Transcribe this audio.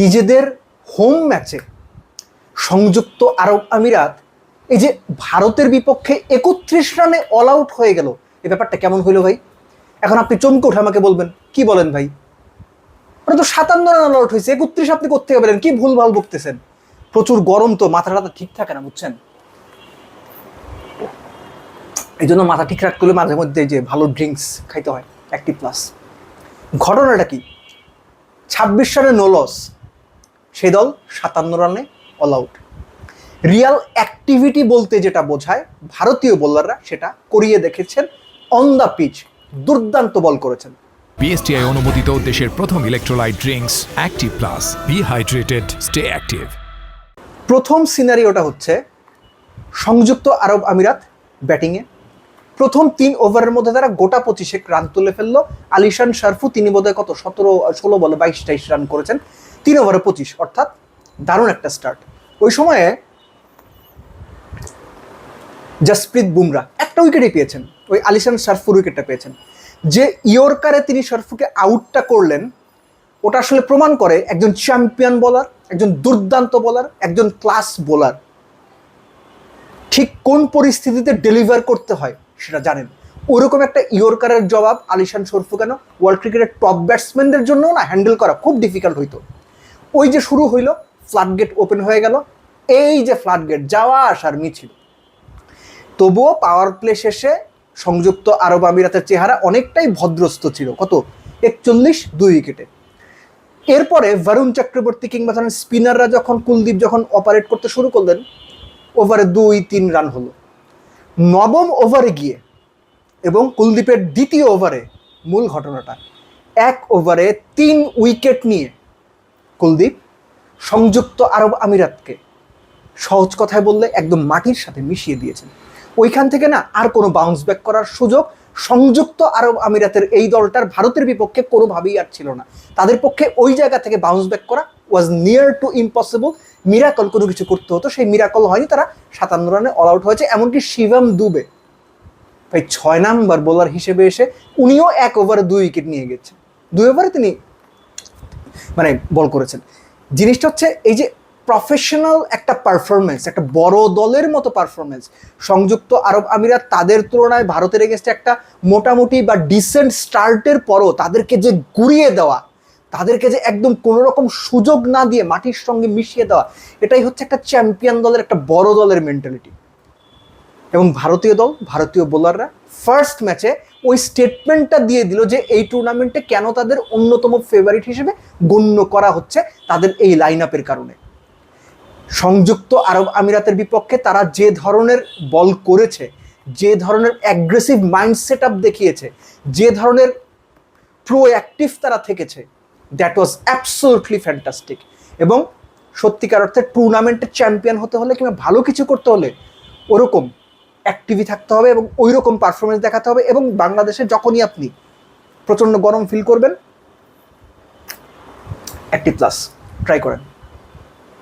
নিজেদের হোম ম্যাচে সংযুক্ত আরব আমিরাত এই যে ভারতের বিপক্ষে একত্রিশ রানে অল আউট হয়ে গেল, এই ব্যাপারটা কেমন হইল ভাই? এখন আপনি চমকে উঠে আমাকে বলবেন, কি বলেন ভাই? ওটা তো সাতান্ন রান অল আউট হয়েছে, একত্রিশ আপনি কোথেকে বলেন কি ভুল ভালো বকতেছেন? প্রচুর গরম তো মাথা টাথা ঠিক থাকে না, বুঝছেন? এই জন্য মাথা ঠিক রাখতে হলে মাঝে মধ্যে যে ভালো ড্রিঙ্কস খাইতে হয় অ্যাক্টিভ প্লাস ঘটনাটা কি? ছাব্বিশ রানে নো লস সেই দল সাতান্ন রানে অল আউট রিয়াল অ্যাক্টিভিটি বলতে যেটা বোঝায় ভারতীয় বোলাররা সেটা করিয়ে দেখেছেন অন দ্য পিচ দুর্দান্ত বল করেছেন। বিএসটিআই অনুমোদিত দেশের প্রথম electrolyte drinks active plus be hydrated stay active প্রথম সিনারিওটা হচ্ছে সংযুক্ত আরব আমিরাত ব্যাটিংয়ে প্রথম তিন ওভারের মধ্যে তারা গোটা পঁচিশে রান তুলে ফেলল। আলিশান শারফু তিনি বোধহয় কত? সতেরো ষোলো বলে বাইশ টাইশ রান করেছেন। তিন ওভারে পঁচিশ, অর্থাৎ দারুণ একটা স্টার্ট ওই সময়ে জাসপ্রীত বুমরা একটা উইকেটই পেয়েছেন, ওই আলিশান শারফুর উইকেটটা পেয়েছেন। যে ইয়র্কারে তিনি শারফুকে আউটটা করলেন, ওটা আসলে প্রমাণ করে একজন চ্যাম্পিয়ন বোলার একজন দুর্দান্ত বোলার একজন ক্লাস বোলার ঠিক কোন পরিস্থিতিতে ডেলিভার করতে হয় সেটা জানেন। ওরকম একটা ইয়র্কারের জবাব আলিশান শরফু কেন? ওয়ার্ল্ড ক্রিকেটের টপ ব্যাটসম্যানদের জন্য না হ্যান্ডেল করা খুব ডিফিকাল্ট হইতো। ওই যে শুরু হইল, ফ্লাড গেট ওপেন হয়ে গেল। এই যে ফ্লাড গেট, যাওয়া, আসার মিছিল। তবুও পাওয়ার প্লে শেষে সংযুক্ত আরব আমিরাতের চেহারা অনেকটাই ভদ্রস্ত ছিল। কত? একচল্লিশ, দুই উইকেটে। এরপরে বরুণ চক্রবর্তী কিংবা ধরেন স্পিনাররা যখন, কুলদীপ যখন অপারেট করতে শুরু করলেন ওভারে দুই, তিন রান হলো। নবম ওভারে গিয়ে এবং কুলদীপের দ্বিতীয় ওভারে মূল ঘটনাটা। এক ওভারে তিন উইকেট নিয়ে কুলদীপ, সংযুক্ত আরব আমিরাতকে সহজ কথায় বললে একদম মাটির সাথে মিশিয়ে দিয়েছেন। ওইখান থেকে না আর কোনো বাউন্স ব্যাক করার সুযোগ সংযুক্ত আরব আমিরাতের এই দলটার ভারতের বিপক্ষে কোনোভাবেই আর ছিল না। তাদের পক্ষে ওই জায়গা থেকে বাউন্স ব্যাক করা was near to impossible miracle কোনো কিছু করতে হতো, সেই মিরাকল হয়নি, তারা সাতান্ন রানে অল আউট হয়েছে, এমনকি শিবম দুবে ভাই ছয় নাম্বার বোলার হিসেবে এসে উনিও এক ওভারে দুই উইকেট নিয়ে গেছেন। দুই ওভারে তিনি মানে বল করেছেন। জিনিসটা হচ্ছে এই যে প্রফেশনাল একটা পারফরমেন্স একটা বড় দলের মতো পারফরমেন্স সংযুক্ত আরব আমিরাত তাদের তুলনায় ভারতের এগেনস্টে একটা মোটামুটি বা ডিসেন্ট স্টার্টের পরও তাদেরকে যে গুড়িয়ে দেওয়া, তাদেরকে যে একদম কোনো রকম সুযোগ না দিয়ে মাটির সঙ্গে মিশিয়ে দেওয়া, এটাই হচ্ছে একটা চ্যাম্পিয়ন দলের একটা বড় দলের মেন্টালিটি এবং ভারতীয় দল, ভারতীয় বোলাররা ফার্স্ট ম্যাচে ওই স্টেটমেন্টটা দিয়ে দিল যে এই টুর্নামেন্টে কেন তাদের অন্যতম ফেভারিট হিসেবে গণ্য করা হচ্ছে তাদের এই লাইন আপের কারণে। সংযুক্ত আরব আমিরাতের বিপক্ষে তারা যে ধরনের বল করেছে, যে ধরনের অ্যাগ্রেসিভ মাইন্ড সেট আপ দেখিয়েছে, যে ধরনের প্রো অ্যাক্টিভ তারা থেকেছে দ্যাট ওয়াজ অ্যাবসোলুটলি ফ্যান্টাস্টিক এবং সত্যিকার অর্থে টুর্নামেন্টের চ্যাম্পিয়ন হতে হলে কিংবা ভালো কিছু করতে হলে ওরকম অ্যাক্টিভই থাকতে হবে এবং ওই রকম পারফরমেন্স দেখাতে হবে এবং বাংলাদেশে যখনই আপনি প্রচণ্ড গরম ফিল করবেন অ্যাক্টিভ প্লাস ট্রাই করেন।